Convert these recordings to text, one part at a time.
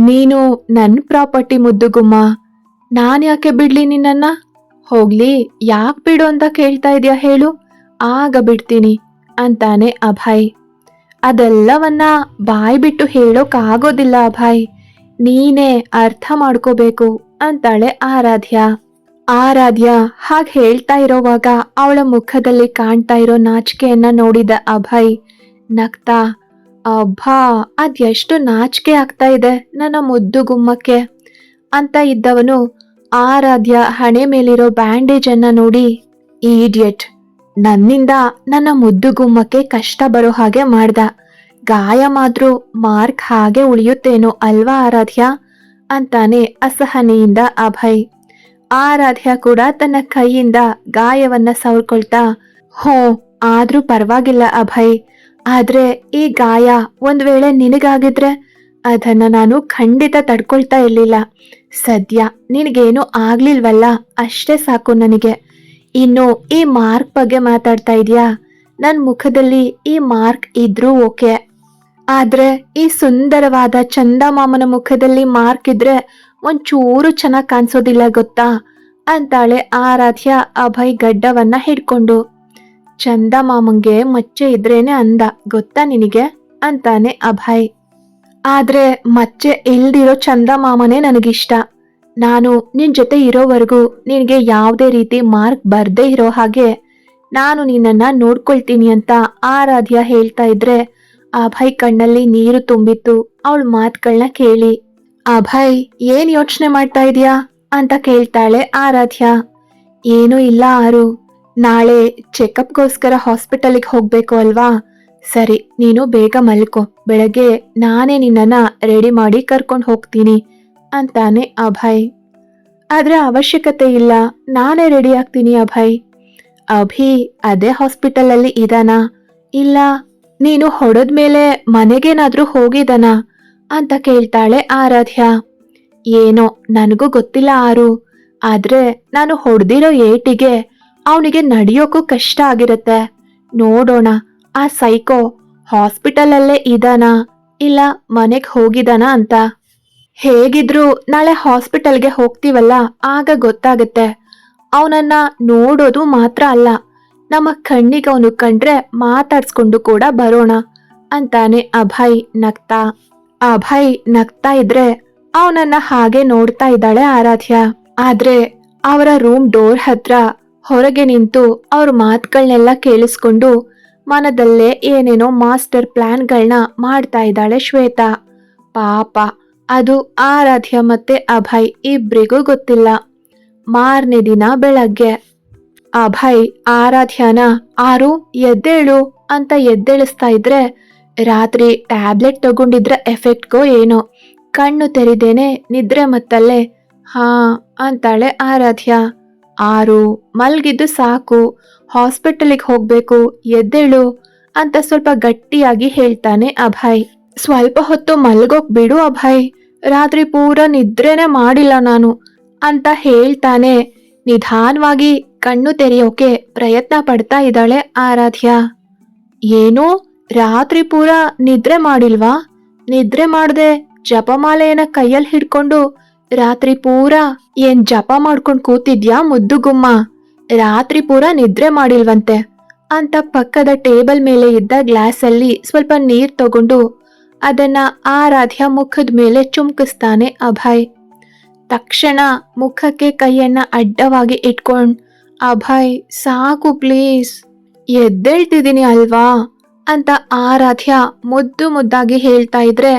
ನೀನು ನನ್ನ ಪ್ರಾಪರ್ಟಿ ಮುದ್ದುಗುಮ್ಮ. ನಾನು ಯಾಕೆ ಬಿಡ್ಲಿ ನಿನ್ನನ್ನ? ಹೋಗ್ಲಿ, ಯಾಕೆ ಬಿಡು ಅಂತ ಕೇಳ್ತಾ ಇದೆಯಾ ಹೇಳು. ಆಗ ಬಿಡ್ತೀನಿ, ಅಂತಾನೆ ಅಭಯ್. ಅದೆಲ್ಲವನ್ನ ಬಾಯಿ ಬಿಟ್ಟು ಹೇಳೋಕ್ಕಾಗೋದಿಲ್ಲ ಅಭಯ್. ನೀನೇ ಅರ್ಥ ಮಾಡ್ಕೋಬೇಕು, ಅಂತಾಳೆ ಆರಾಧ್ಯ. ಆರಾಧ್ಯ, ಹಾಗೆ ಹೇಳ್ತಾ ಇರೋವಾಗ ಅವಳ ಮುಖದಲ್ಲಿ ಕಾಣ್ತಾ ಇರೋ ನಾಚಿಕೆಯನ್ನ ನೋಡಿದ ಅಭಯ್ ನಗ್ತಾ ಅಬ್ಬಾ, ಅದೆಷ್ಟು ನಾಚಿಕೆ ಆಗ್ತಾ ಇದೆ ನನ್ನ ಮುದ್ದು ಗುಮ್ಮಕ್ಕೆ ಅಂತ ಇದ್ದವನು ಆರಾಧ್ಯ ಹಣೆ ಮೇಲಿರೋ ಬ್ಯಾಂಡೇಜ್ ಅನ್ನ ನೋಡಿ, ಈಡಿಯಟ್, ನನ್ನಿಂದ ನನ್ನ ಮುದ್ದು ಗುಮ್ಮಕ್ಕೆ ಕಷ್ಟ ಬರೋ ಹಾಗೆ ಮಾಡ್ದ. ಗಾಯ ಮಾದ್ರೂ ಮಾರ್ಕ್ ಹಾಗೆ ಉಳಿಯುತ್ತೇನೋ ಅಲ್ವಾ ಆರಾಧ್ಯ? ಅಂತಾನೆ ಅಸಹನೆಯಿಂದ ಅಭಯ್. ಆರಾಧ್ಯ ಕೂಡ ತನ್ನ ಕೈಯಿಂದ ಗಾಯವನ್ನ ಸವರ್ಕೊಳ್ತಾ, ಹೋ, ಆದ್ರೂ ಪರವಾಗಿಲ್ಲ ಅಭಯ್. ಆದ್ರೆ ಈ ಗಾಯ ಒಂದ್ ವೇಳೆ ನಿನಗಾಗಿದ್ರೆ ಅದನ್ನ ನಾನು ಖಂಡಿತ ತಡ್ಕೊಳ್ತಾ ಇರ್ಲಿಲ್ಲ. ಸದ್ಯ ನಿನಗೇನು ಆಗ್ಲಿಲ್ವಲ್ಲ? ಅಷ್ಟೇ ಸಾಕು ನನಗೆ. ಇನ್ನು ಈ ಮಾರ್ಕ್ ಬಗ್ಗೆ ಮಾತಾಡ್ತಾ ಇದೀಯಾ? ನನ್ನ ಮುಖದಲ್ಲಿ ಈ ಮಾರ್ಕ್ ಇದ್ರೂ ಓಕೆ. ಆದ್ರೆ ಈ ಸುಂದರವಾದ ಚಂದಮಾಮನ ಮುಖದಲ್ಲಿ ಮಾರ್ಕ್ ಇದ್ರೆ ಒಂಚೂರು ಚೆನ್ನಾಗಿ ಕಾಣಿಸೋದಿಲ್ಲ ಗೊತ್ತಾ? ಅಂತಾಳೆ ಆರಾಧ್ಯ ಅಭಯ್ ಗಡ್ಡವನ್ನ ಹಿಡ್ಕೊಂಡು. ಚಂದಮಾಮಂಗೆ ಮಚ್ಚೆ ಇದ್ರೇನೆ ಅಂದ. ಗೊತ್ತಾ ನಿನಗೆ? ಅಂತಾನೆ ಅಭಯ್. ಆದ್ರೆ ಮಚ್ಚೆ ಇಲ್ದಿರೋ ಚಂದ ಮಾಮನೇ ನನಗಿಷ್ಟ. ನಾನು ನಿನ್ ಜೊತೆ ಇರೋವರೆಗೂ ನಿನಗೆ ಯಾವುದೇ ರೀತಿ ಮಾರ್ಕ್ ಬರ್ದೇ ಇರೋ ಹಾಗೆ ನಾನು ನಿನ್ನನ್ನ ನೋಡ್ಕೊಳ್ತೀನಿ ಅಂತ ಆರಾಧ್ಯ ಹೇಳ್ತಾ ಇದ್ರೆ ಅಭಯ್ ಕಣ್ಣಲ್ಲಿ ನೀರು ತುಂಬಿತ್ತು. ಅವಳ ಮಾತುಗಳನ್ನ ಕೇಳಿ, ಅಭಯ್, ಏನ್ ಯೋಚನೆ ಮಾಡ್ತಾ ಇದೀಯಾ? ಅಂತ ಕೇಳ್ತಾಳೆ ಆರಾಧ್ಯ. ಏನೂ ಇಲ್ಲ ಆರು. ನಾಳೆ ಚೆಕಪ್ಗೋಸ್ಕರ ಹಾಸ್ಪಿಟಲಿಗೆ ಹೋಗ್ಬೇಕು ಅಲ್ವಾ? ಸರಿ, ನೀನು ಬೇಗ ಮಲ್ಕೋ. ಬೆಳಗ್ಗೆ ನಾನೇ ನಿನ್ನನ್ನು ರೆಡಿ ಮಾಡಿ ಕರ್ಕೊಂಡು ಹೋಗ್ತೀನಿ. ಅಂತಾನೆ ಅಭಯ್. ಆದ್ರೆ ಅವಶ್ಯಕತೆ ಇಲ್ಲ. ನಾನೇ ರೆಡಿ ಆಗ್ತೀನಿ ಅಭಯ್. ಅಭಿ, ಅದೇ ಹಾಸ್ಪಿಟಲಲ್ಲಿ ಇದಾನಾ? ಇಲ್ಲ, ನೀನು ಹೊಡೆದ್ಮೇಲೆ ಮನೆಗೇನಾದರೂ ಹೋಗಿದಾನಾ? ಅಂತ ಕೇಳ್ತಾಳೆ ಆರಾಧ್ಯ. ಏನೋ, ನನಗೂ ಗೊತ್ತಿಲ್ಲ ಆರು. ಆದ್ರೆ ನಾನು ಹೊಡೆದಿರೋ ಏಟಿಗೆ ಅವನಿಗೆ ನಡೆಯೋಕ್ಕೂ ಕಷ್ಟ ಆಗಿರುತ್ತೆ. ನೋಡೋಣ, ಆ ಸೈಕೋ ಹಾಸ್ಪಿಟಲಲ್ಲೇ ಇದಾನಾ? ಇಲ್ಲ ಮನೆಗೆ ಹೋಗಿದಾನಾ ಅಂತ? ಹೇಗಿದ್ರು ನಾಳೆ ಹಾಸ್ಪಿಟಲ್ಗೆ ಹೋಗ್ತೀವಲ್ಲ, ಆಗ ಗೊತ್ತಾಗುತ್ತೆ. ಅವನನ್ನ ನೋಡೋದು ಮಾತ್ರ ಅಲ್ಲ, ನಮ್ಮ ಕಣ್ಣಿಗೆ ಅವನು ಕಂಡ್ರೆ ಮಾತಾಡ್ಸ್ಕೊಂಡು ಕೂಡ ಬರೋಣ ಅಂತಾನೆ ಅಭಯ್ ನಗ್ತಾ. ಅಭಯ್ ನಗ್ತಾ ಇದ್ರೆ ಅವನನ್ನ ಹಾಗೆ ನೋಡ್ತಾ ಇದ್ದಾಳೆ ಆರಾಧ್ಯ. ಆದ್ರೆ ಅವರ ರೂಮ್ ಡೋರ್ ಹತ್ರ ಹೊರಗೆ ನಿಂತು ಅವ್ರ ಮಾತುಗಳನ್ನೆಲ್ಲ ಕೇಳಿಸ್ಕೊಂಡು ಮನದಲ್ಲೇ ಏನೇನೋ ಮಾಸ್ಟರ್ ಪ್ಲ್ಯಾನ್ಗಳನ್ನ ಮಾಡ್ತಾ ಇದ್ದಾಳೆ ಶ್ವೇತಾ. ಪಾಪ, ಅದು ಆರಾಧ್ಯ ಮತ್ತೆ ಅಭಯ್ ಇಬ್ರಿಗೂ ಗೊತ್ತಿಲ್ಲ. ಮಾರನೇ ದಿನ ಬೆಳಗ್ಗೆ, ಅಭಯ್, ಆರಾಧ್ಯನ ಆರು ಎದ್ದೇಳು ಅಂತ ಎದ್ದೇಳಿಸ್ತಾ ಇದ್ರೆ ರಾತ್ರಿ ಟ್ಯಾಬ್ಲೆಟ್ ತಗೊಂಡಿದ್ರ ಎಫೆಕ್ಟ್ಗೋ ಏನೋ. ಕಣ್ಣು ತೆರಿದೇನೆ ನಿದ್ರೆ ಮತ್ತಲ್ಲೇ, ಹಾ, ಅಂತಾಳೆ ಆರಾಧ್ಯ. ಆರು, ಮಲ್ಗಿದ್ದು ಸಾಕು, ಹಾಸ್ಪಿಟಲಿಗೆ ಹೋಗ್ಬೇಕು, ಎದ್ದೇಳು ಅಂತ ಸ್ವಲ್ಪ ಗಟ್ಟಿಯಾಗಿ ಹೇಳ್ತಾನೆ ಅಭಯ್. ಸ್ವಲ್ಪ ಹೊತ್ತು ಮಲ್ಗೋಕ್ ಬಿಡು ಅಭಯ್, ರಾತ್ರಿ ಪೂರ ನಿದ್ರೆನೆ ಮಾಡಿಲ್ಲ ನಾನು ಅಂತ ಹೇಳ್ತಾನೆ. ನಿಧಾನವಾಗಿ ಕಣ್ಣು ತೆರೆಯೋಕೆ ಪ್ರಯತ್ನ ಪಡ್ತಾ ಇದ್ದಾಳೆ ಆರಾಧ್ಯ. ಏನು? ರಾತ್ರಿ ಪೂರ ನಿದ್ರೆ ಮಾಡಿಲ್ವಾ? ನಿದ್ರೆ ಮಾಡದೆ ಜಪಮಾಲೆಯನ್ನ ಕೈಯಲ್ಲಿ ಹಿಡ್ಕೊಂಡು ರಾತ್ರಿ ಪೂರ ಏನ್ ಜಪ ಮಾಡ್ಕೊಂಡ್ ಕೂತಿದ್ಯಾ ಮುದ್ದುಗುಮ್ಮ? ರಾತ್ರಿ ಪೂರ ನಿದ್ರೆ ಮಾಡಿಲ್ವಂತೆ. ಅಂತ ಪಕ್ಕದ ಟೇಬಲ್ ಮೇಲೆ ಇದ್ದ ಗ್ಲಾಸಲ್ಲಿ ಸ್ವಲ್ಪ ನೀರ್ ತಗೊಂಡು ಅದನ್ನ ಆರಾಧ್ಯ ಮುಖದ ಮೇಲೆ ಚುಮ್ಕಿಸ್ತಾನೆ ಅಭಯ್. ತಕ್ಷಣ ಮುಖಕ್ಕೆ ಕೈಯನ್ನ ಅಡ್ಡವಾಗಿ ಇಟ್ಕೊಂಡ್, ಅಭಯ್, ಸಾಕು ಪ್ಲೀಸ್. ಎದ್ದೇಳ್ತಿದ್ದೀನಿ ಅಲ್ವಾ? ಅಂತ ಆರಾಧ್ಯ ಮುದ್ದು ಮುದ್ದಾಗಿ ಹೇಳ್ತಾ ಇದ್ರೆ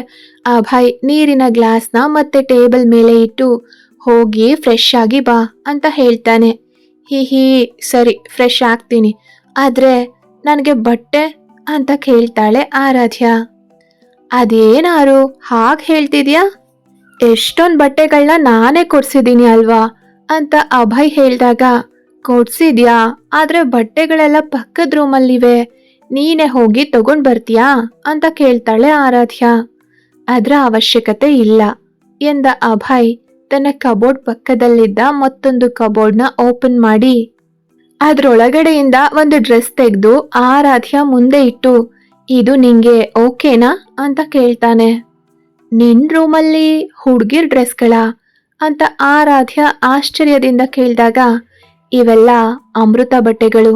ಅಭಯ್, ನೀರಿನ ಗ್ಲಾಸ್ನ ಮತ್ತೆ ಟೇಬಲ್ ಮೇಲೆ ಇಟ್ಟು, ಹೋಗಿ ಫ್ರೆಶ್ ಆಗಿ ಬಾ ಅಂತ ಹೇಳ್ತಾನೆ. ಹಿ ಹಿ, ಸರಿ ಫ್ರೆಶ್ ಆಗ್ತೀನಿ. ಆದ್ರೆ ನನಗೆ ಬಟ್ಟೆ ಅಂತ ಕೇಳ್ತಾಳೆ ಆರಾಧ್ಯ. ಅದೇನಾರು ಹಾಗೆ ಹೇಳ್ತಿದ್ಯಾ? ಎಷ್ಟೊಂದು ಬಟ್ಟೆಗಳನ್ನ ನಾನೇ ಕೊಡ್ಸಿದ್ದೀನಿ ಅಲ್ವಾ? ಅಂತ ಅಭಯ್ ಹೇಳಿದಾಗ, ಕೊಡ್ಸಿದ್ಯಾ? ಆದ್ರೆ ಬಟ್ಟೆಗಳೆಲ್ಲ ಪಕ್ಕದ ರೂಮಲ್ಲಿವೆ ನೀನೇ ಹೋಗಿ ತಗೊಂಡ್ ಬರ್ತೀಯಾ? ಅಂತ ಕೇಳ್ತಾಳೆ ಆರಾಧ್ಯ. ಅದ್ರ ಅವಶ್ಯಕತೆ ಇಲ್ಲ ಎಂದ ಅಭಯ್ ತನ್ನ ಕಬೋರ್ಡ್ ಪಕ್ಕದಲ್ಲಿದ್ದ ಮತ್ತೊಂದು ಕಬೋರ್ಡ್ನ ಓಪನ್ ಮಾಡಿ. ಅದರೊಳಗಡೆಯಿಂದ ಒಂದು ಡ್ರೆಸ್ ತೆಗೆದು ಆರಾಧ್ಯ ಮುಂದೆ ಇಟ್ಟು, ಇದು ನಿಂಗೆ ಓಕೆನಾ? ಅಂತ ಕೇಳ್ತಾನೆ. ನಿನ್ ರೂಮಲ್ಲಿ ಹುಡುಗಿರ್ ಡ್ರೆಸ್ಗಳ? ಅಂತ ಆರಾಧ್ಯ ಆಶ್ಚರ್ಯದಿಂದ ಕೇಳಿದಾಗ, ಇವೆಲ್ಲ ಅಮೃತ ಬಟ್ಟೆಗಳು.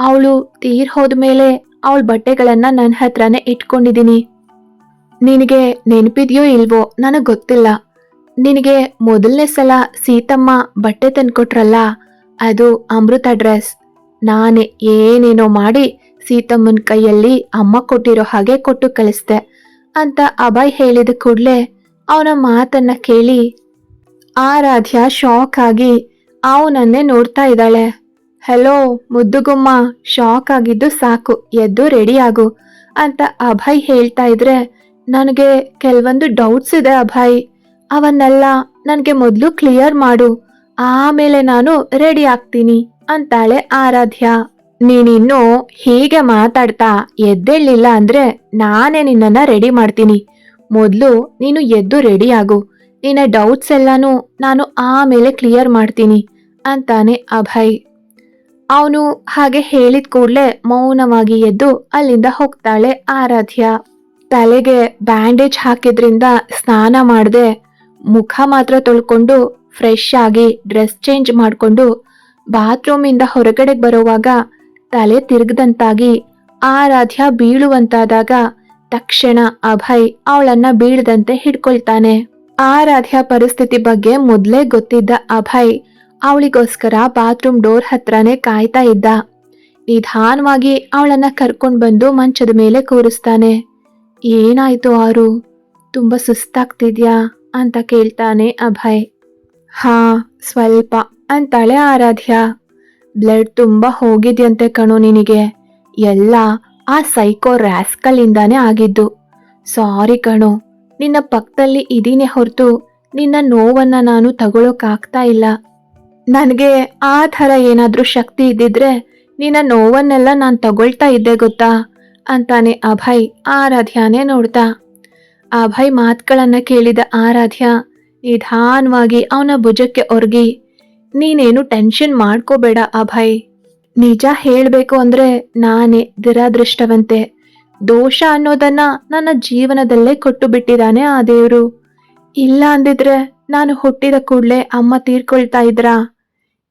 ಅವಳು ತೀರ್ ಹೋದ್ಮೇಲೆ ಅವಳ ಬಟ್ಟೆಗಳನ್ನು ನನ್ನ ಹತ್ರನೇ ಇಟ್ಕೊಂಡಿದ್ದೀನಿ ನಿನಗೆ ನೆನಪಿದೆಯೋ ಇಲ್ವೋ ನನಗೆ ಗೊತ್ತಿಲ್ಲ. ನಿನಗೆ ಮೊದಲನೇ ಸಲ ಸೀತಮ್ಮ ಬಟ್ಟೆ ತಂದ್ಕೊಟ್ರಲ್ಲ, ಅದು ಅಮೃತ ಡ್ರೆಸ್. ನಾನೇ ಏನೇನೋ ಮಾಡಿ ಸೀತಮ್ಮನ ಕೈಯಲ್ಲಿ ಅಮ್ಮ ಕೊಟ್ಟಿರೋ ಹಾಗೆ ಕೊಟ್ಟು ಕಳಿಸ್ದೆ ಅಂತ ಅಭಯ್ ಹೇಳಿದ ಕೂಡಲೇ ಅವನ ಮಾತನ್ನ ಕೇಳಿ ಆರಾಧ್ಯ ಶಾಕ್ ಆಗಿ ಅವನನ್ನೇ ನೋಡ್ತಾ ಇದ್ದಾಳೆ. ಹಲೋ ಮುದ್ದುಗುಮ್ಮ ಶಾಕ್ ಆಗಿದ್ದು ಸಾಕು, ಎದ್ದು ರೆಡಿ ಆಗು ಅಂತ ಅಭಯ್ ಹೇಳ್ತಾ ಇದ್ರೆ ನನಗೆ ಕೆಲವೊಂದು ಡೌಟ್ಸ್ ಇದೆ ಅಭಯ್. ಅವನ್ನೆಲ್ಲ ನನಗೆ ಮೊದಲು ಕ್ಲಿಯರ್ ಮಾಡು. ಆಮೇಲೆ ನಾನು ರೆಡಿ ಆಗ್ತೀನಿ ಅಂತಾಳೆ ಆರಾಧ್ಯ. ನೀನಿನ್ನು ಹೀಗೆ ಮಾತಾಡ್ತಾ ಎದ್ದೇಳಿಲ್ಲ ಅಂದ್ರೆ ನಾನೇ ನಿನ್ನನ್ನ ರೆಡಿ ಮಾಡ್ತೀನಿ. ಮೊದಲು ನೀನು ಎದ್ದು ರೆಡಿ ಆಗು. ನಿನ್ನ ಡೌಟ್ಸ್ ಎಲ್ಲಾನು ನಾನು ಆಮೇಲೆ ಕ್ಲಿಯರ್ ಮಾಡ್ತೀನಿ ಅಂತಾನೆ ಅಭಯ್. ಅವನು ಹಾಗೆ ಹೇಳಿದ ಕೂಡಲೇ ಮೌನವಾಗಿ ಎದ್ದು ಅಲ್ಲಿಂದ ಹೋಗ್ತಾಳೆ ಆರಾಧ್ಯ. ತಲೆಗೆ ಬ್ಯಾಂಡೇಜ್ ಹಾಕಿದ್ರಿಂದ ಸ್ನಾನ ಮಾಡದೆ ಮುಖ ಮಾತ್ರ ತೊಳ್ಕೊಂಡು ಫ್ರೆಶ್ ಆಗಿ ಡ್ರೆಸ್ ಚೇಂಜ್ ಮಾಡಿಕೊಂಡು ಬಾತ್ರೂಮಿಂದ ಹೊರಗಡೆ ಬರುವಾಗ ತಲೆ ತಿರುಗದಂತಾಗಿ ಆರಾಧ್ಯ ಬೀಳುವಂತಾದಾಗ ತಕ್ಷಣ ಅಭಯ್ ಅವಳನ್ನ ಬೀಳದಂತೆ ಹಿಡ್ಕೊಳ್ತಾನೆ. ಆರಾಧ್ಯ ಪರಿಸ್ಥಿತಿ ಬಗ್ಗೆ ಮೊದಲೇ ಗೊತ್ತಿದ್ದ ಅಭಯ್ ಅವಳಿಗೋಸ್ಕರ ಬಾತ್ರೂಮ್ ಡೋರ್ ಹತ್ರನೇ ಕಾಯ್ತಾ ಇದ್ದ. ನಿಧಾನವಾಗಿ ಅವಳನ್ನ ಕರ್ಕೊಂಡು ಬಂದು ಮಂಚದ ಮೇಲೆ ಕೂರಿಸ್ತಾನೆ. ಏನಾಯ್ತು ಆರು? ತುಂಬ ಸುಸ್ತಾಗ್ತಿದ್ಯಾ? ಅಂತ ಕೇಳ್ತಾನೆ ಅಭಯ್. ಹಾ, ಸ್ವಲ್ಪ, ಅಂತಾಳೆ ಆರಾಧ್ಯ. ಬ್ಲಡ್ ತುಂಬ ಹೋಗಿದ್ಯಂತೆ ಕಣೋ ನಿನಗೆ. ಎಲ್ಲ ಆ ಸೈಕೋ ಇಂದಾನೇ ಆಗಿದ್ದು. ಸಾರಿ ಕಣೋ, ನಿನ್ನ ಪಕ್ಕದಲ್ಲಿ ಇದೀನಿ ಹೊರತು ನಿನ್ನ ನೋವನ್ನ ನಾನು ತಗೊಳೋಕ್ಕಾಗ್ತಾ ಇಲ್ಲ. ನನಗೆ ಆ ಥರ ಏನಾದರೂ ಶಕ್ತಿ ಇದ್ದಿದ್ರೆ ನಿನ್ನ ನೋವನ್ನೆಲ್ಲ ನಾನು ತಗೊಳ್ತಾ ಇದ್ದೆ ಗೊತ್ತಾ? ಅಂತಾನೆ ಅಭಯ್ ಆರಾಧ್ಯನೇ ನೋಡ್ತಾ. ಅಭಯ್ ಮಾತುಗಳನ್ನ ಕೇಳಿದ ಆರಾಧ್ಯ, ನಿಧಾನವಾಗಿ ಅವನ ಭುಜಕ್ಕೆ ಒರ್ಗಿ, ನೀನೇನು ಟೆನ್ಷನ್ ಮಾಡ್ಕೋಬೇಡ ಅಭಯ್. ನಿಜ ಹೇಳಬೇಕು ಅಂದ್ರೆ ನಾನೇ ದುರಾದೃಷ್ಟವಂತೆ. ದೋಷ ಅನ್ನೋದನ್ನ ನನ್ನ ಜೀವನದಲ್ಲೇ ಕೊಟ್ಟು ಬಿಟ್ಟಿದ್ದಾನೆ ಆ ದೇವರು. ಇಲ್ಲ ಅಂದಿದ್ರೆ ನಾನು ಹುಟ್ಟಿದ ಕೂಡಲೇ ಅಮ್ಮ ತೀರ್ಕೊಳ್ತಾ ಇದ್ರ?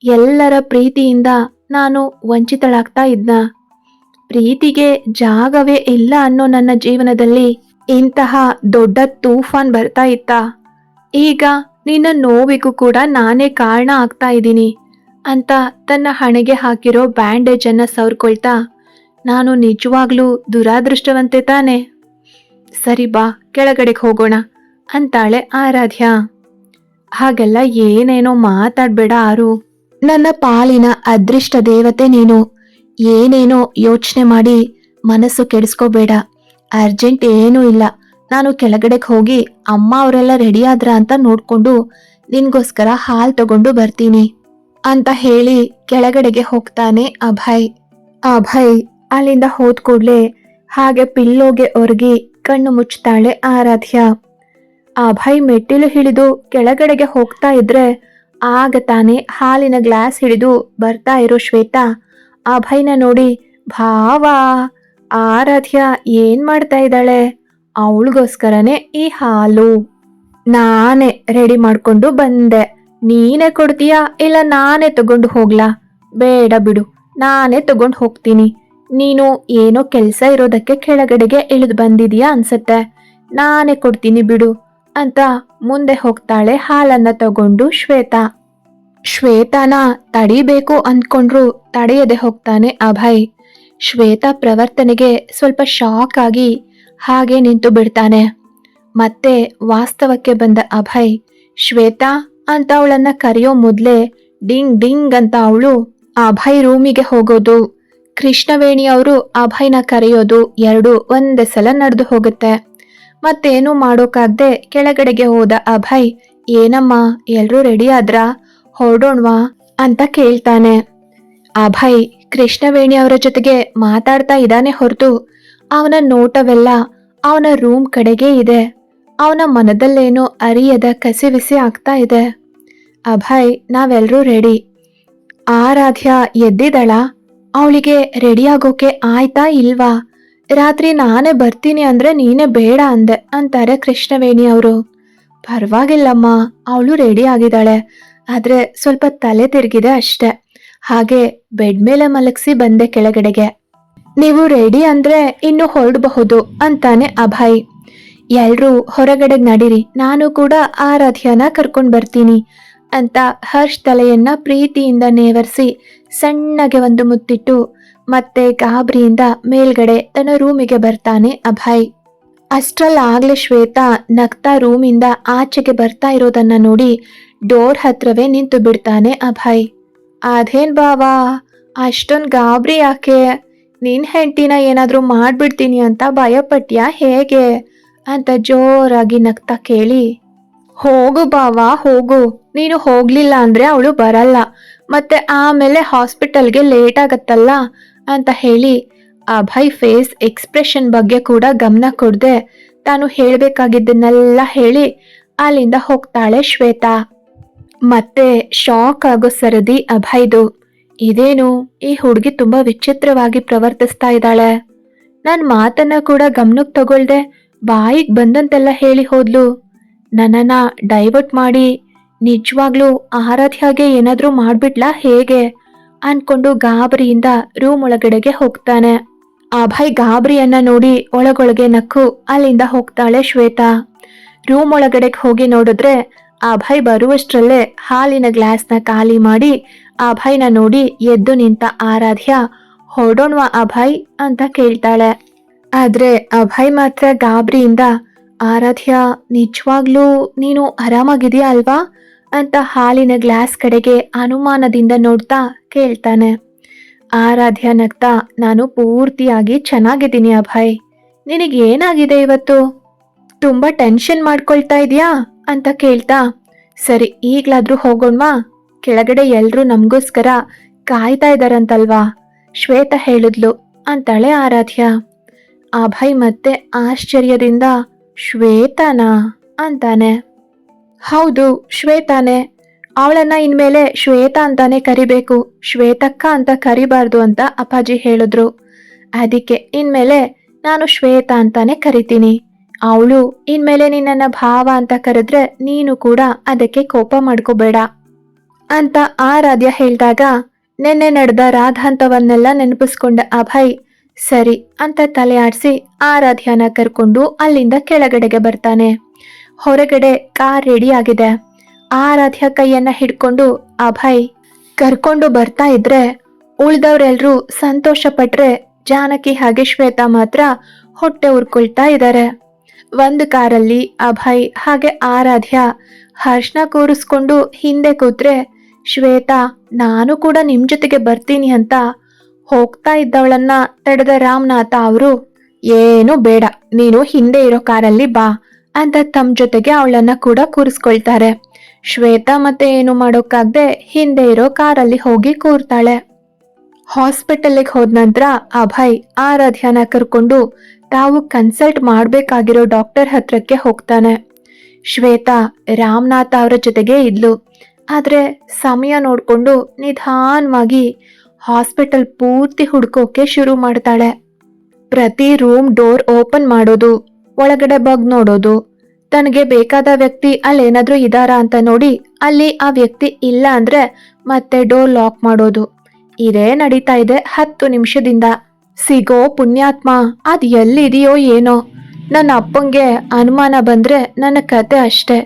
ಎಲ್ಲರ ಪ್ರೀತಿಯಿಂದ ನಾನು ವಂಚಿತಳಾಗ್ತಾ ಇದ್ನ? ಪ್ರೀತಿಗೆ ಜಾಗವೇ ಇಲ್ಲ ಅನ್ನೋ ನನ್ನ ಜೀವನದಲ್ಲಿ ಇಂತಹ ದೊಡ್ಡ ತೂಫಾನ್ ಬರ್ತಾ ಇತ್ತ? ಈಗ ನಿನ್ನ ನೋವಿಗೂ ಕೂಡ ನಾನೇ ಕಾರಣ ಆಗ್ತಾ ಇದ್ದೀನಿ ಅಂತ ತನ್ನ ಹಣೆಗೆ ಹಾಕಿರೋ ಬ್ಯಾಂಡೇಜ್ ಅನ್ನ ಸವರ್ಕೊಳ್ತಾ, ನಾನು ನಿಜವಾಗ್ಲೂ ದುರಾದೃಷ್ಟವಂತೆ ತಾನೆ. ಸರಿ ಬಾ, ಕೆಳಗಡೆಗೆ ಹೋಗೋಣ, ಅಂತಾಳೆ ಆರಾಧ್ಯ. ಹಾಗೆಲ್ಲ ಏನೇನೋ ಮಾತಾಡ್ಬೇಡ ಆರು. ನನ್ನ ಪಾಲಿನ ಅದೃಷ್ಟ ದೇವತೆ ನೀನು. ಏನೇನೋ ಯೋಚನೆ ಮಾಡಿ ಮನಸ್ಸು ಕೆಡಿಸ್ಕೋಬೇಡ. ಅರ್ಜೆಂಟ್ ಏನೂ ಇಲ್ಲ. ನಾನು ಕೆಳಗಡೆಗೆ ಹೋಗಿ ಅಮ್ಮ ಅವರೆಲ್ಲ ರೆಡಿ ಆದ್ರ ಅಂತ ನೋಡ್ಕೊಂಡು ನಿನ್ಗೋಸ್ಕರ ಹಾಲು ತಗೊಂಡು ಬರ್ತೀನಿ ಅಂತ ಹೇಳಿ ಕೆಳಗಡೆಗೆ ಹೋಗ್ತಾನೆ ಅಭಯ್. ಅಭಯ್ ಅಲ್ಲಿಂದ ಹೋದ್ ಕೂಡಲೇ ಹಾಗೆ ಪಿಲ್ಲೋಗೆ ಒರಗಿ ಕಣ್ಣು ಮುಚ್ಚುತ್ತಾಳೆ ಆರಾಧ್ಯ. ಅಭಯ್ ಮೆಟ್ಟಿಲು ಹಿಡಿದು ಕೆಳಗಡೆಗೆ ಹೋಗ್ತಾ ಇದ್ರೆ ಆಗ ತಾನೇ ಹಾಲಿನ ಗ್ಲಾಸ್ ಹಿಡಿದು ಬರ್ತಾ ಇರೋ ಶ್ವೇತಾ ಅಭಯ್ನ ನೋಡಿ ಭಾವ ಆರಾಧ್ಯ ಏನ್ ಮಾಡ್ತಾ ಇದ್ದಾಳೆ? ಅವಳಿಗೋಸ್ಕರನೇ ಈ ಹಾಲು. ನಾನೇ ರೆಡಿ ಮಾಡ್ಕೊಂಡು ಬಂದೆ. ನೀನೇ ಕೊಡ್ತೀಯಾ ಇಲ್ಲ ನಾನೇ ತಗೊಂಡು ಹೋಗ್ಲಾ? ಬೇಡ ಬಿಡು, ನಾನೇ ತಗೊಂಡು ಹೋಗ್ತೀನಿ. ನೀನು ಏನೋ ಕೆಲಸ ಇರೋದಕ್ಕೆ ಕೆಳಗಡೆಗೆ ಇಳಿದು ಬಂದಿದೀಯಾ ಅನ್ಸತ್ತೆ. ನಾನೇ ಕೊಡ್ತೀನಿ ಬಿಡು ಅಂತ ಮುಂದೆ ಹೋಗ್ತಾಳೆ ಹಾಲನ್ನ ತಗೊಂಡು ಶ್ವೇತಾ. ಶ್ವೇತಾನ ತಡಿಬೇಕು ಅಂದ್ಕೊಂಡ್ರು ತಡೆಯದೆ ಹೋಗ್ತಾನೆ ಅಭಯ್. ಶ್ವೇತಾ ಪ್ರವರ್ತನೆಗೆ ಸ್ವಲ್ಪ ಶಾಕ್ ಆಗಿ ಹಾಗೆ ನಿಂತು ಬಿಡ್ತಾನೆ. ಮತ್ತೆ ವಾಸ್ತವಕ್ಕೆ ಬಂದ ಅಭಯ್, ಶ್ವೇತಾ ಅಂತ ಅವಳನ್ನ ಕರೆಯೋ ಮೊದ್ಲೇ ಡಿಂಗ್ ಡಿಂಗ್ ಅಂತ ಅವಳು ಅಭಯ್ ರೂಮಿಗೆ ಹೋಗೋದು. ಕೃಷ್ಣವೇಣಿ ಅವರು ಅಭಯ್ನ ಕರೆಯೋದು ಎರಡು ಒಂದೇ ಸಲ ನಡೆದು ಹೋಗುತ್ತೆ. ಮತ್ತೇನು ಮಾಡೋಕಾಗ್ದೆ ಕೆಳಗಡೆಗೆ ಹೋದ ಅಭಯ್, ಏನಮ್ಮ ಎಲ್ಲರೂ ರೆಡಿ ಆದ್ರಾ? ಹೊರಡೋಣ್ವಾ ಅಂತ ಕೇಳ್ತಾನೆ. ಅಭಯ್ ಕೃಷ್ಣವೇಣಿ ಅವರ ಜೊತೆಗೆ ಮಾತಾಡ್ತಾ ಇದ್ದಾನೆ ಹೊರತು ಅವನ ನೋಟವೆಲ್ಲ ಅವನ ರೂಮ್ ಕಡೆಗೆ ಇದೆ. ಅವನ ಮನದಲ್ಲೇನೋ ಅರಿಯದ ಕಸಿವಿಸಿ ಆಗ್ತಾ ಇದೆ. ಅಭಯ್ ನಾವೆಲ್ಲರೂ ರೆಡಿ. ಆರಾಧ್ಯ ಎದ್ದಿದಳ? ಅವಳಿಗೆ ರೆಡಿ ಆಗೋಕೆ ಆಯ್ತಾ ಇಲ್ವಾ? ರಾತ್ರಿ ನಾನೇ ಬರ್ತೀನಿ ಅಂದ್ರೆ ನೀನೇ ಬೇಡ ಅಂದೆ, ಅಂತಾರೆ ಕೃಷ್ಣವೇಣಿ ಅವರು. ಪರವಾಗಿಲ್ಲಮ್ಮ, ಅವಳು ರೆಡಿ ಆಗಿದ್ದಾಳೆ. ಆದ್ರೆ ಸ್ವಲ್ಪ ತಲೆ ತಿರುಗಿದೆ ಅಷ್ಟೆ. ಹಾಗೆ ಬೆಡ್ ಮೇಲೆ ಮಲಗಿಸಿ ಬಂದೆ ಕೆಳಗಡೆಗೆ. ನೀವು ರೆಡಿ ಅಂದ್ರೆ ಇನ್ನು ಹೊರಡಬಹುದು ಅಂತಾನೆ ಅಭಯ್. ಎಲ್ರೂ ಹೊರಗಡೆ ನಡೀರಿ, ನಾನು ಕೂಡ ಆರಾಧ್ಯನ ಕರ್ಕೊಂಡು ಬರ್ತೀನಿ ಅಂತ ಹರ್ಷ್ ತಲೆಯನ್ನ ಪ್ರೀತಿಯಿಂದ ನೇವರಿಸಿ ಸಣ್ಣಗೆ ಒಂದು ಮುತ್ತಿಟ್ಟು ಮತ್ತೆ ಗಾಬರಿಯಿಂದ ಮೇಲ್ಗಡೆ ತನ್ನ ರೂಮಿಗೆ ಬರ್ತಾನೆ ಅಭಯ್. ಆಗಲೇ ಶ್ವೇತಾ ನಗ್ತಾ ರೂಮಿಂದ ಆಚೆಗೆ ಬರ್ತಾ ಇರೋದನ್ನ ನೋಡಿ ಡೋರ್ ಹತ್ರವೇ ನಿಂತು ಬಿಡ್ತಾನೆ ಅಭಯ್. ಅದೇನ್ ಬಾವಾ ಅಷ್ಟೊಂದ್ ಗಾಬರಿ ಯಾಕೆ? ನಿನ್ ಹೆಂಡತಿನ ಏನಾದ್ರೂ ಮಾಡ್ಬಿಡ್ತೀನಿ ಅಂತ ಭಯಪಟ್ಯಾ ಹೇಗೆ? ಅಂತ ಜೋರಾಗಿ ನಗ್ತಾ ಕೇಳಿ. ಹೋಗು ಬಾವಾ ಹೋಗು. ನೀನು ಹೋಗ್ಲಿಲ್ಲ ಅಂದ್ರೆ ಅವಳು ಬರಲ್ಲ. ಮತ್ತೆ ಆಮೇಲೆ ಹಾಸ್ಪಿಟಲ್ಗೆ ಲೇಟ್ ಆಗತ್ತಲ್ಲ ಅಂತ ಹೇಳಿ. ಅಭಯ್ ಫೇಸ್ ಎಕ್ಸ್ಪ್ರೆಷನ್ ಬಗ್ಗೆ ಕೂಡ ಗಮನ ಕೊಡದೆ. ತಾನು ಹೇಳ್ಬೇಕಾಗಿದ್ದನ್ನೆಲ್ಲ ಹೇಳಿ ಅಲ್ಲಿಂದ ಹೋಗ್ತಾಳೆ ಶ್ವೇತಾ. ಮತ್ತೆ ಶಾಕ್ ಆಗೋ ಸರದಿ ಅಭಯ್ದು. ಇದೇನು? ಈ ಹುಡುಗಿ ತುಂಬಾ ವಿಚಿತ್ರವಾಗಿ ಪ್ರವರ್ತಿಸ್ತಾ ಇದ್ದಾಳೆ. ನನ್ ಮಾತನ್ನ ಕೂಡ ಗಮನಕ್ಕೆ ತಗೊಳ್ದೆ ಬಾಯಿಗೆ ಬಂದಂತೆಲ್ಲ ಹೇಳಿ ಹೋದ್ಲು. ನನ್ನನ್ನ ಡೈವರ್ಟ್ ಮಾಡಿ ನಿಜವಾಗ್ಲೂ ಆರಾಧ್ಯಾಗೆ ಏನಾದ್ರೂ ಮಾಡ್ಬಿಡ್ಲಾ ಹೇಗೆ? ಅನ್ಕೊಂಡು ಗಾಬರಿಯಿಂದ ರೂಮ್ ಒಳಗಡೆಗೆ ಹೋಗ್ತಾನೆ. ಅಭಯ್ ಗಾಬರಿಯನ್ನ ನೋಡಿ ಒಳಗೊಳಗೆ ನಕ್ಕು ಅಲ್ಲಿಂದ ಹೋಗ್ತಾಳೆ ಶ್ವೇತಾ. ರೂಮ್ ಒಳಗಡೆಗೆ ಹೋಗಿ ನೋಡಿದ್ರೆ ಅಭಯ್ ಬರುವಷ್ಟರಲ್ಲೇ ಹಾಲಿನ ಗ್ಲಾಸ್ನ ಖಾಲಿ ಮಾಡಿ ಅಭಯ್ನ ನೋಡಿ ಎದ್ದು ನಿಂತ ಆರಾಧ್ಯ ಹೊರಡೋಣ್ವಾ ಅಭಯ್ ಅಂತ ಕೇಳ್ತಾಳೆ. ಆದ್ರೆ ಅಭಯ್ ಮಾತ್ರ ಗಾಬರಿಯಿಂದ, ಆರಾಧ್ಯ, ನಿಜವಾಗ್ಲೂ ನೀನು ಆರಾಮಾಗಿದೆಯಾ ಅಲ್ವಾ? ಅಂತ ಹಾಲಿನ ಗ್ಲಾಸ್ ಕಡೆಗೆ ಅನುಮಾನದಿಂದ ನೋಡ್ತಾ ಕೇಳ್ತಾನೆ. ಆರಾಧ್ಯ ನಗ್ತಾ, ನಾನು ಪೂರ್ತಿಯಾಗಿ ಚೆನ್ನಾಗಿದ್ದೀನಿ ಅಭಯ್ ನಿನಗೇನಾಗಿದೆ ಇವತ್ತು? ತುಂಬಾ ಟೆನ್ಷನ್ ಮಾಡ್ಕೊಳ್ತಾ ಇದೀಯಾ? ಅಂತ ಕೇಳ್ತಾ, ಸರಿ, ಈಗ್ಲಾದ್ರೂ ಹೋಗೋಣ್ವಾ? ಕೆಳಗಡೆ ಎಲ್ಲರೂ ನಮಗೋಸ್ಕರ ಕಾಯ್ತಾ ಇದ್ದಾರಂತಲ್ವಾ ಶ್ವೇತ ಹೇಳಿದ್ಲು ಅಂತಾಳೆ ಆರಾಧ್ಯ. ಅಭಯ್ ಮತ್ತೆ ಆಶ್ಚರ್ಯದಿಂದ, ಶ್ವೇತನಾ? ಅಂತಾನೆ. ಹೌದು, ಶ್ವೇತಾನೆ. ಅವಳನ್ನ ಇನ್ಮೇಲೆ ಶ್ವೇತ ಅಂತಾನೆ ಕರಿಬೇಕು. ಶ್ವೇತಕ್ಕ ಅಂತ ಕರಿಬಾರ್ದು ಅಂತ ಅಪ್ಪಾಜಿ ಹೇಳಿದ್ರು. ಅದಕ್ಕೆ ಇನ್ಮೇಲೆ ನಾನು ಶ್ವೇತ ಅಂತಾನೆ ಕರಿತೀನಿ. ಅವಳು, ಇನ್ಮೇಲೆ ನಿನ್ನನ್ನ ಭಾವ ಅಂತ ಕರೆದ್ರೆ ನೀನು ಕೂಡ ಅದಕ್ಕೆ ಕೋಪ ಮಾಡ್ಕೋಬೇಡ ಅಂತ ಆರಾಧ್ಯ ಹೇಳಿದಾಗ, ನಿನ್ನೆ ನಡೆದ ರಾಧಾಂತವನ್ನೆಲ್ಲ ನೆನಪಿಸ್ಕೊಂಡ ಅಭಯ್, ಸರಿ ಅಂತ ತಲೆ ಆಡಿಸಿ ಆರಾಧ್ಯನ ಕರ್ಕೊಂಡು ಅಲ್ಲಿಂದ ಕೆಳಗಡೆಗೆ ಬರ್ತಾನೆ. ಹೊರಗಡೆ ಕಾರ್ ರೆಡಿ ಆಗಿದೆ. ಆರಾಧ್ಯ ಕೈಯನ್ನ ಹಿಡ್ಕೊಂಡು, ಅಭಯ್, ಕರ್ಕೊಂಡು ಬರ್ತಾ ಇದ್ರೆ ಉಳ್ದವ್ರೆಲ್ರೂ ಸಂತೋಷ ಪಟ್ರೆ ಜಾನಕಿ, ಹಾಗೆ ಶ್ವೇತಾ ಮಾತ್ರ ಹೊಟ್ಟೆ ಉರ್ಕೊಳ್ತಾ ಇದ್ದಾರೆ ಒಂದು ಕಾರಲ್ಲಿ ಅಭಯ್ ಹಾಗೆ ಆರಾಧ್ಯ ಹರ್ಷನ ಕೂರಿಸ್ಕೊಂಡು ಹಿಂದೆ ಕೂತ್ರೆ, ಶ್ವೇತಾ, ನಾನು ಕೂಡ ನಿಮ್ ಜೊತೆಗೆ ಬರ್ತೀನಿ ಅಂತ ಹೋಗ್ತಾ ಇದ್ದವಳನ್ನ ತಡೆದ ರಾಮನಾಥ ಅವರು, ಏನು ಬೇಡ, ನೀನು ಹಿಂದೆ ಇರೋ ಕಾರಲ್ಲಿ ಬಾ ಅಂತ ತಮ್ಮ ಜೊತೆಗೆ ಅವಳನ್ನ ಕೂಡ ಕೂರಿಸ್ಕೊಳ್ತಾರೆ. ಶ್ವೇತಾ ಮತ್ತೆ ಏನು ಮಾಡೋಕ್ಕಾಗದೆ ಹಿಂದೆ ಇರೋ ಕಾರಲ್ಲಿ ಹೋಗಿ ಕೂರ್ತಾಳೆ. ಹಾಸ್ಪಿಟಲ್ಗೆ ಹೋದ ನಂತರ ಅಭಯ್ ಆರಾಧ್ಯನ ಕರ್ಕೊಂಡು ತಾವು ಕನ್ಸಲ್ಟ್ ಮಾಡಬೇಕಾಗಿರೋ ಡಾಕ್ಟರ್ ಹತ್ರಕ್ಕೆ ಹೋಗ್ತಾನೆ. ಶ್ವೇತಾ, ರಾಮನಾಥ ಅವರ ಜೊತೆಗೆ ಇದ್ಲು. ಆದರೆ ಸಮಯ ನೋಡಿಕೊಂಡು ನಿಧಾನವಾಗಿ ಹಾಸ್ಪಿಟಲ್ ಪೂರ್ತಿ ಹುಡ್ಕೋಕೆ ಶುರು ಮಾಡ್ತಾಳೆ. ಪ್ರತಿ ರೂಮ್ ಡೋರ್ ಓಪನ್ ಮಾಡೋದು, ಒಳಗಡೆ ಬಗ್ ನೋಡೋದು, ತನಗೆ ಬೇಕಾದ ವ್ಯಕ್ತಿ ಅಲ್ಲೇನಾದರೂ ಇದಾರಾ ಅಂತ ನೋಡಿ ಅಲ್ಲಿ ಆ ವ್ಯಕ್ತಿ ಇಲ್ಲ ಅಂದರೆ ಮತ್ತೆ ಡೋರ್ ಲಾಕ್ ಮಾಡೋದು. ಇದೇ ನಡೀತಾ ಇದೆ ಹತ್ತು ನಿಮಿಷದಿಂದ. ಸಿಗೋ ಪುಣ್ಯಾತ್ಮ, ಅದು ಎಲ್ಲಿದೆಯೋ ಏನೋ. ನನ್ನ ಅಪ್ಪಂಗೆ ಅನುಮಾನ ಬಂದ್ರೆ ನನ್ನ ಕತೆ ಅಷ್ಟೆ.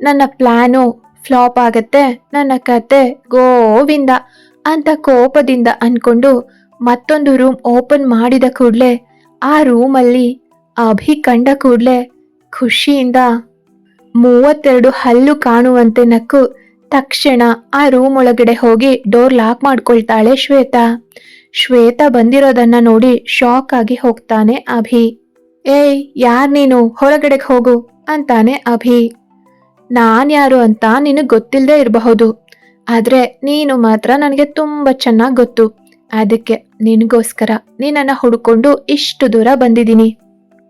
ನನ್ನ ಪ್ಲ್ಯಾನು ಫ್ಲಾಪ್ ಆಗತ್ತೆ, ನನ್ನ ಕತೆ ಗೋವಿಂದ ಅಂತ ಕೋಪದಿಂದ ಅಂದ್ಕೊಂಡು ಮತ್ತೊಂದು ರೂಮ್ ಓಪನ್ ಮಾಡಿದ ಕೂಡಲೇ, ಆ ರೂಮಲ್ಲಿ ಅಭಿ ಕಂಡ ಕೂಡಲೇ ಖುಷಿಯಿಂದ ಮೂವತ್ತೆರಡು ಹಲ್ಲು ಕಾಣುವಂತೆ ನಕ್ಕು ತಕ್ಷಣ ಆ ರೂಮ್ ಒಳಗಡೆ ಹೋಗಿ ಡೋರ್ ಲಾಕ್ ಮಾಡ್ಕೊಳ್ತಾಳೆ ಶ್ವೇತಾ. ಶ್ವೇತಾ ಬಂದಿರೋದನ್ನ ನೋಡಿ ಶಾಕ್ ಆಗಿ ಹೋಗ್ತಾನೆ ಅಭಿ. ಏಯ್, ಯಾರ್ ನೀನು? ಹೊರಗಡೆಗೆ ಹೋಗು, ಅಂತಾನೆ ಅಭಿ. ನಾನ್ ಯಾರು ಅಂತ ನಿನಗೆ ಗೊತ್ತಿಲ್ಲದೆ ಇರಬಹುದು. ಆದ್ರೆ ನೀನು ಮಾತ್ರ ನನಗೆ ತುಂಬಾ ಚೆನ್ನಾಗಿ ಗೊತ್ತು. ಅದಕ್ಕೆ ನಿನಗೋಸ್ಕರ ನೀನನ್ನ ಹುಡ್ಕೊಂಡು ಇಷ್ಟು ದೂರ ಬಂದಿದ್ದೀನಿ.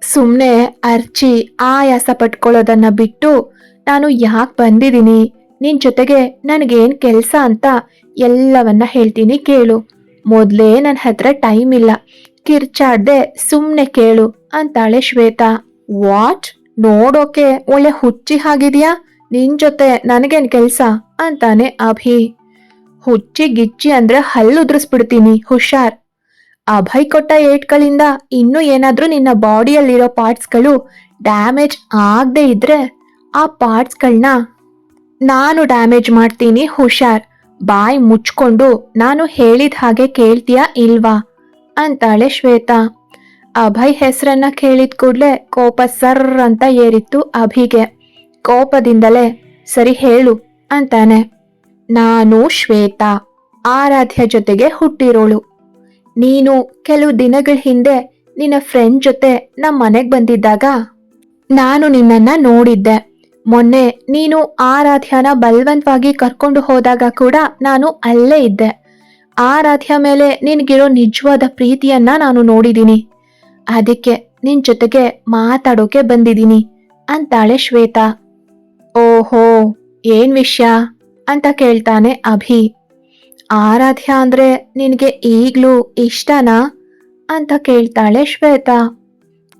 ಸುಮ್ಮನೆ ಅರ್ಚಿ ಆಯಾಸ ಪಟ್ಕೊಳ್ಳೋದನ್ನ ಬಿಟ್ಟು ನಾನು ಯಾಕೆ ಬಂದಿದ್ದೀನಿ? ನಿನ್ ಜೊತೆಗೆ ನನಗೇನ್ ಕೆಲಸ ಅಂತ ಎಲ್ಲವನ್ನ ಹೇಳ್ತೀನಿ ಕೇಳು. ಮೊದಲೇ ನನ್ನ ಹತ್ರ ಟೈಮ್ ಇಲ್ಲ. ಕಿರ್ಚಾಡ್ದೆ ಸುಮ್ಮನೆ ಕೇಳು ಅಂತಾಳೆ ಶ್ವೇತಾ. ವಾಟ್ ನೋಡೋಕೆ ಒಳ್ಳೆ ಹುಚ್ಚಿ ಹಾಗಿದ್ಯಾ? ನಿನ್ ಜೊತೆ ನನಗೇನ್ ಕೆಲ್ಸ? ಅಂತಾನೆ ಅಭಿ. ಹುಚ್ಚಿ ಗಿಚ್ಚಿ ಅಂದ್ರೆ ಹಲ್ಲುದ್ರಿಸ್ಬಿಡ್ತೀನಿ ಹುಷಾರ್. ಅಭಯ್ ಕೊಟ್ಟ ಏಟ್ಗಳಿಂದ ಇನ್ನೂ ಏನಾದ್ರೂ ನಿನ್ನ ಬಾಡಿಯಲ್ಲಿರೋ ಪಾರ್ಟ್ಸ್ಗಳು ಡ್ಯಾಮೇಜ್ ಆಗದೆ ಇದ್ರೆ ಆ ಪಾರ್ಟ್ಸ್ಗಳನ್ನ ನಾನು ಡ್ಯಾಮೇಜ್ ಮಾಡ್ತೀನಿ, ಹುಷಾರ್. ಬಾಯ್ ಮುಚ್ಕೊಂಡು, ನಾನು ಹೇಳಿದ ಹಾಗೆ ಕೇಳ್ತೀಯಾ ಇಲ್ವಾ? ಅಂತಾಳೆ ಶ್ವೇತಾ. ಅಭಯ್ ಹೆಸರನ್ನ ಕೇಳಿದ ಕೂಡ್ಲೆ ಕೋಪ ಸರ್ ಅಂತ ಏರಿತ್ತು ಅಭಿಗೆ. ಕೋಪದಿಂದಲೇ, ಸರಿ ಹೇಳು, ಅಂತಾನೆ. ನಾನು ಶ್ವೇತಾ, ಆರಾಧ್ಯ ಜೊತೆಗೆ ಹುಟ್ಟಿರೋಳು. ನೀನು ಕೆಲವು ದಿನಗಳ ಹಿಂದೆ ನಿನ್ನ ಫ್ರೆಂಡ್ ಜೊತೆ ನಮ್ಮ ಮನೆಗೆ ಬಂದಿದ್ದಾಗ ನಾನು ನಿನ್ನನ್ನ ನೋಡಿದ್ದೆ. ಮೊನ್ನೆ ನೀನು ಆರಾಧ್ಯನ ಬಲವಂತವಾಗಿ ಕರ್ಕೊಂಡು ಹೋದಾಗ ಕೂಡ ನಾನು ಅಲ್ಲೇ ಇದ್ದೆ. ಆರಾಧ್ಯ ಮೇಲೆ ನಿನ್ಗಿರೋ ನಿಜವಾದ ಪ್ರೀತಿಯನ್ನ ನಾನು ನೋಡಿದ್ದೀನಿ ಅದಕ್ಕೆ ನಿನ್ ಜೊತೆಗೆ ಮಾತಾಡೋಕೆ ಬಂದಿದ್ದೀನಿ ಅಂತಾಳೆ ಶ್ವೇತಾ. ಓಹೋ, ಏನ್ ವಿಷಯ? ಅಂತ ಕೇಳ್ತಾನೆ ಅಭಿ. ಆರಾಧ್ಯ ಅಂದ್ರೆ ನಿನಗೆ ಈಗ್ಲೂ ಇಷ್ಟನಾ? ಅಂತ ಕೇಳ್ತಾಳೆ ಶ್ವೇತಾ.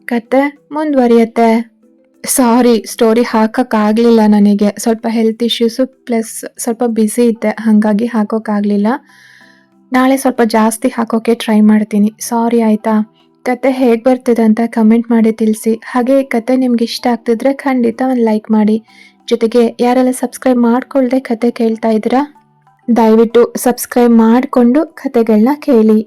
ಕತೆ ಮುಂದುವರಿಯತ್ತೆ. ಸಾರಿ ಸ್ಟೋರಿ ಹಾಕೋಕ್ಕಾಗಲಿಲ್ಲ ನನಗೆ. ಸ್ವಲ್ಪ ಹೆಲ್ತ್ ಇಶ್ಯೂಸು ಪ್ಲಸ್ ಸ್ವಲ್ಪ ಬ್ಯುಸಿ ಇದ್ದೆ, ಹಾಗಾಗಿ ಹಾಕೋಕ್ಕಾಗಲಿಲ್ಲ. ನಾಳೆ ಸ್ವಲ್ಪ ಜಾಸ್ತಿ ಹಾಕೋಕ್ಕೆ ಟ್ರೈ ಮಾಡ್ತೀನಿ. ಸಾರಿ ಆಯಿತಾ? ಕತೆ ಹೇಗೆ ಬರ್ತಿದೆ ಅಂತ ಕಮೆಂಟ್ ಮಾಡಿ ತಿಳಿಸಿ. ಹಾಗೆ ಕತೆ ನಿಮ್ಗೆ ಇಷ್ಟ ಆಗ್ತಿದ್ರೆ ಖಂಡಿತ ಒಂದು ಲೈಕ್ ಮಾಡಿ. ಜೊತೆಗೆ ಯಾರೆಲ್ಲ ಸಬ್ಸ್ಕ್ರೈಬ್ ಮಾಡಿಕೊಳ್ಳದೆ ಕತೆ ಕೇಳ್ತಾ ಇದ್ದೀರಾ, ದಯವಿಟ್ಟು ಸಬ್ಸ್ಕ್ರೈಬ್ ಮಾಡಿಕೊಂಡು ಕತೆಗಳನ್ನ ಕೇಳಿ.